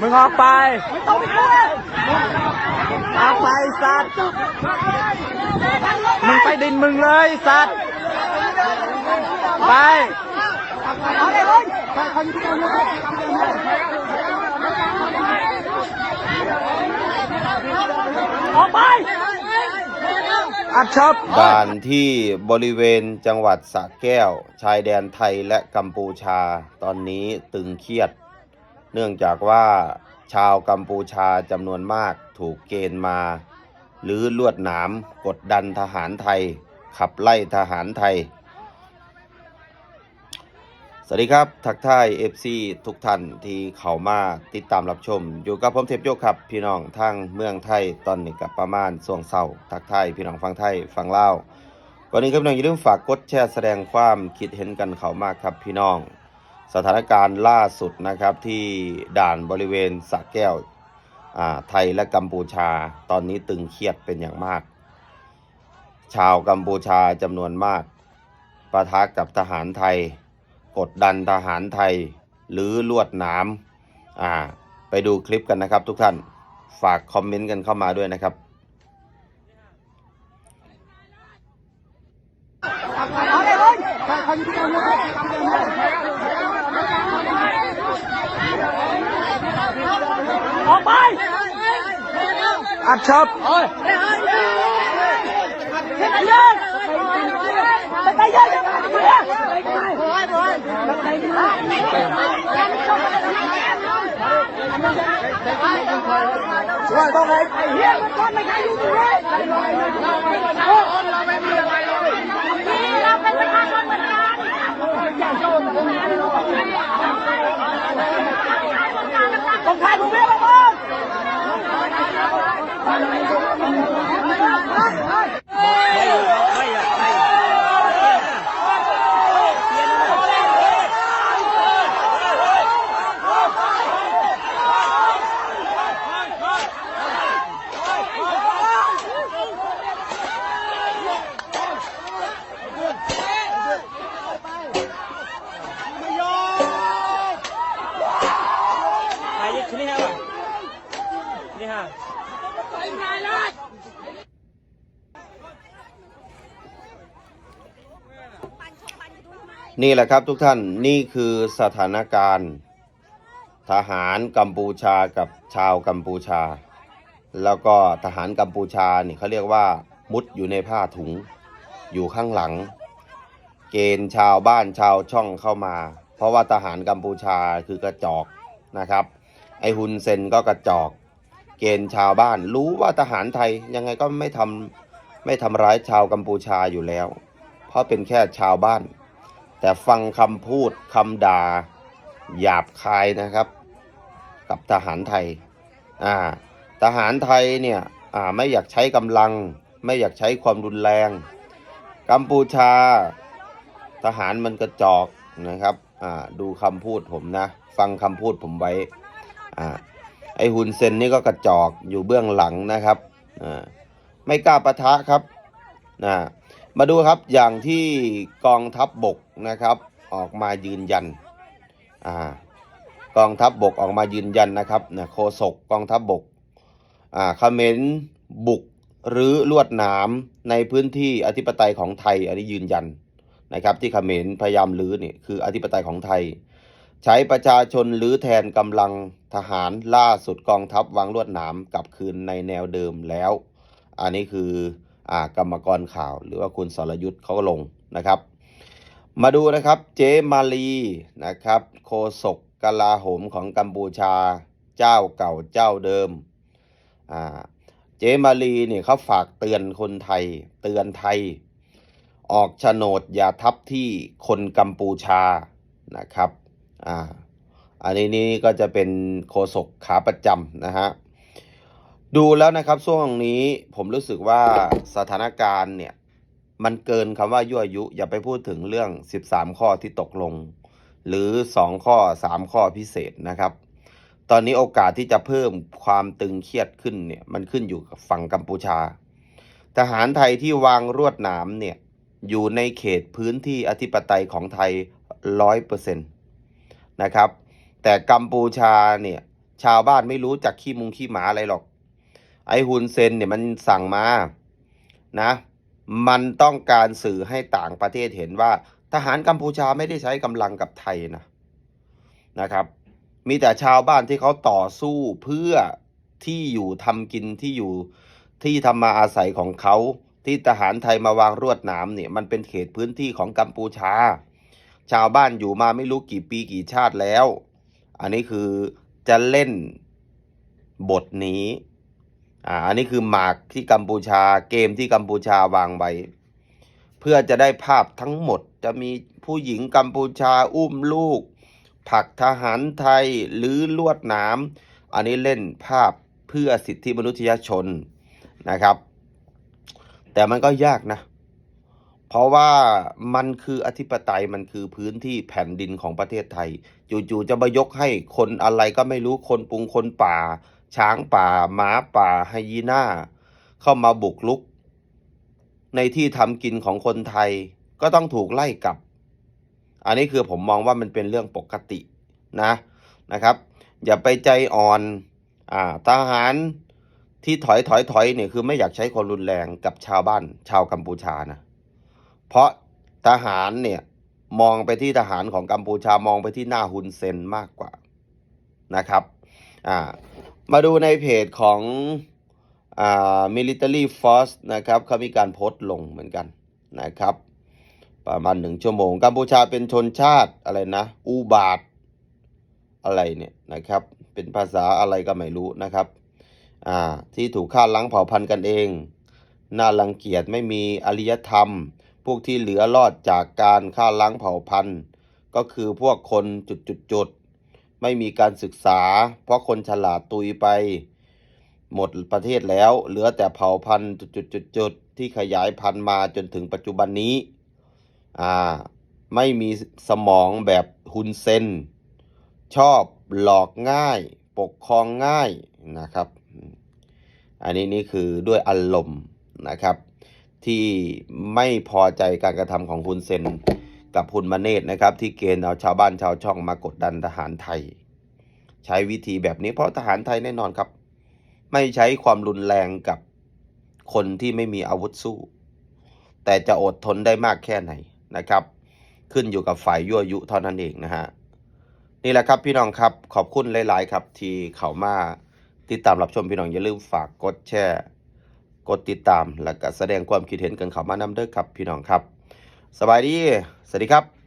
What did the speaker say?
มึงออกไปต้องไปคุยออกไปสัตว์ มึงไปดินมึงเลยสัตว์ ไปออกไปอัดชอบด่านที่บริเวณจังหวัดสระแก้ว ชายแดนไทยและกัมพูชา ตอนนี้ตึงเครียด เนื่องจากว่าชาวกัมพูชาจำนวนมากถูกเกณฑ์มาหรือลวดหนามกดดันทหารไทย ขับไล่ทหารไทย สวัสดีครับ ทักทาย FC ทุกท่านที่เข้ามาติดตามรับชม อยู่กับผมเทพโยกครับ พี่น้องทางเมืองไทยตอนนี้กับประมาณส่วงเศร้าทักทายพี่น้องฟังไทยฟังเล่าวก่อนนี้ครับพี่น้องอย่าลืมฝากกดแชร์แสดงความคิดเห็นกันเข้ามาครับพี่น้อง สถานการณ์ล่าสุดนะครับที่ด่านบริเวณสระแก้วอ่าไทยและกัมพูชาตอนนี้ตึงเครียดเป็นอย่างมาก ชาวกัมพูชาจำนวนมากปะทะกับทหารไทย กดดันทหารไทย หรือลวดหนามอ่าไปดูคลิปกันนะครับทุกท่านฝากคอมเมนต์กันเข้ามาด้วยนะครับเอาเลยเว้ย ออกไปอัดชอบเฮ้ยเฮ้ยเฮ้ยเฮ้ยไปยอะจังเลยต้องไงไอ้เหี้ยมันก้อนไม่ใช่อยู่ตรงนี้เราไม่มีอะไรเลยเราเป็นประชาชนเหมือนกันต้องทายผมเองบ้าง นี่แหละครับทุกท่านนี่คือสถานการณ์ ทหารกัมพูชากับชาวกัมพูชา แล้วก็ทหารกัมพูชาเนี่ยเขาเรียกว่า มุดอยู่ในผ้าถุง อยู่ข้างหลัง เกณฑ์ชาวบ้านชาวช่องเข้ามา เพราะว่าทหารกัมพูชาคือกระจอกนะครับ ไอฮุนเซนก็กระจอก เกณฑ์ชาวบ้าน รู้ว่าทหารไทยยังไงก็ไม่ทำไม่ทำร้ายชาวกัมพูชาอยู่แล้ว เพราะเป็นแค่ชาวบ้าน แต่ฟังคำพูดคำด่าหยาบคายนะครับ กับทหารไทยอ่าทหารไทยเนี่ยอ่าไม่อยากใช้กำลัง ไม่อยากใช้ความรุนแรง กัมพูชา ทหารมันกระจอกนะครับอ่าดูคำพูดผมนะ ฟังคำพูดผมไว้ อ่าไอฮุนเซนนี่ก็กระจอกอยู่เบื้องหลังนะครับอ่าไม่กล้าปะทะครับนะมาดูครับอย่างที่กองทัพบบกนะครับ ออกมายืนยันอ่ากองทัพบบกออกมายืนยันนะครับนะโฆษกกองทัพบบกอ่าเขมรบุกหรือลวดหนามในพื้นที่อธิปไตยของไทย อันนี้ยืนยันนะครับ ที่เขมรพยายามลื้อเนี่ยคืออธิปไตยของไทย ใช้ประชาชนหรือแทนกำลังทหารล่าสุดกองทัพวางลวดหนามกลับคืนในแนวเดิมแล้ว อันนี้คืออ่ากรรมกรข่าวหรือว่าคุณสรยุทธ์เขาก็ลงนะครับ มาดูนะครับเจมาลีนะครับโคศกกลาโหมของกัมพูชาเจ้าเก่าเจ้าเดิมอ่าเจมาลีเนี่ยเขาฝากเตือนคนไทย เตือนไทย ออกโฉนดอย่าทับที่คนกัมพูชานะครับ อ่าอันนี้นี่ก็จะเป็นโคศกขาประจำนะฮะดูแล้วนะครับช่วงนี้ผมรู้สึกว่าสถานการณ์เนี่ยมันเกินคำว่ายั่วยุ อย่าไปพูดถึงเรื่อง 13 ข้อที่ตกลง หรือ 2 ข้อ 3 ข้อพิเศษนะครับ ตอนนี้โอกาสที่จะเพิ่มความตึงเครียดขึ้นเนี่ยมันขึ้นอยู่กับฝั่งกัมพูชา ทหารไทยที่วางรวดหนามเนี่ยอยู่ในเขตพื้นที่อธิปไตยของไทยร้อยเปอร์เซ็นต์ นะครับ แต่กัมพูชาเนี่ยชาวบ้านไม่รู้จักขี้มุงขี้หมาอะไรหรอก ไอฮุนเซนเนี่ยมันสั่งมานะมันต้องการสื่อให้ต่างประเทศเห็นว่า ทหารกัมพูชาไม่ได้ใช้กำลังกับไทยนะนะครับ มีแต่ชาวบ้านที่เขาต่อสู้เพื่อที่อยู่ทำกินที่อยู่ที่ทำมาอาศัยของเขาที่ทหารไทยมาวางรวดหนามเนี่ยมันเป็นเขตพื้นที่ของกัมพูชา ชาวบ้านอยู่มาไม่รู้กี่ปีกี่ชาติแล้ว อันนี้คือจะเล่นบทนี้อ่าอันนี้คือหมากที่กัมพูชาเกมที่กัมพูชาวางไว้เพื่อจะได้ภาพทั้งหมดจะมีผู้หญิงกัมพูชาอุ้มลูก ผักทหารไทยหรือลวดหนามอันนี้เล่นภาพเพื่อสิทธิมนุษยชนนะครับ แต่มันก็ยากนะ เพราะว่ามันคืออธิปไตยมันคือพื้นที่แผ่นดินของประเทศไทย จู่ๆจะมายกให้คนอะไรก็ไม่รู้คนปุงคนป่า ช้างป่าหมาป่าไฮยีน่า เข้ามาบุกลุก ในที่ทำกินของคนไทยก็ต้องถูกไล่กลับ อันนี้คือผมมองว่ามันเป็นเรื่องปกตินะนะครับ อย่าไปใจอ่อนอ่าทหารที่ถอยถอยถอยเนี่ยคือไม่อยากใช้คนรุนแรงกับชาวบ้านชาวกัมพูชานะ เพราะทหารเนี่ยมองไปที่ทหารของกัมพูชามองไปที่หน้าฮุนเซนมากกว่านะครับอ่ามาดูในเพจของอ่า military force นะครับเขามีการโพสต์ลงเหมือนกันนะครับ ประมาณหนึ่งชั่วโมง กัมพูชาเป็นชนชาติอะไรนะ อูบาทอะไรเนี่ยนะครับ เป็นภาษาอะไรก็ไม่รู้นะครับอ่าที่ถูกฆ่าล้างเผ่าพันธุ์กันเอง น่ารังเกียจไม่มีอารยธรรม พวกที่เหลือรอดจากการฆ่าล้างเผ่าพันธุ์ ก็คือพวกคนจุดๆๆไม่มีการศึกษา เพราะคนฉลาดตุยไป หมดประเทศแล้ว เหลือแต่เผ่าพันธุ์จุดๆๆที่ขยายพันธุ์มาจนถึงปัจจุบันนี้อ่าไม่มีสมองแบบฮุนเซนชอบหลอกง่าย ปกครองง่ายนะครับ อันนี้นี่คือด้วยอารมณ์นะครับ ที่ไม่พอใจการกระทำของฮุนเซนกับฮุนมาเนตนะครับ ที่เกณฑ์เอาชาวบ้านชาวช่องมากดดันทหารไทย ใช้วิธีแบบนี้เพราะทหารไทยแน่นอนครับ ไม่ใช้ความรุนแรงกับคนที่ไม่มีอาวุธสู้ แต่จะอดทนได้มากแค่ไหนนะครับ ขึ้นอยู่กับฝ่ายยั่วยุเท่านั้นเองนะฮะนี่แหละครับพี่น้องครับขอบคุณหลาย ๆ ครับที่เข้ามาติดตามรับชมพี่น้องอย่าลืมฝากกดแชร์ กดติดตาม และก็แสดงความคิดเห็นกันเข้ามานำเด้อครับพี่น้องครับ สบายดี สวัสดีครับ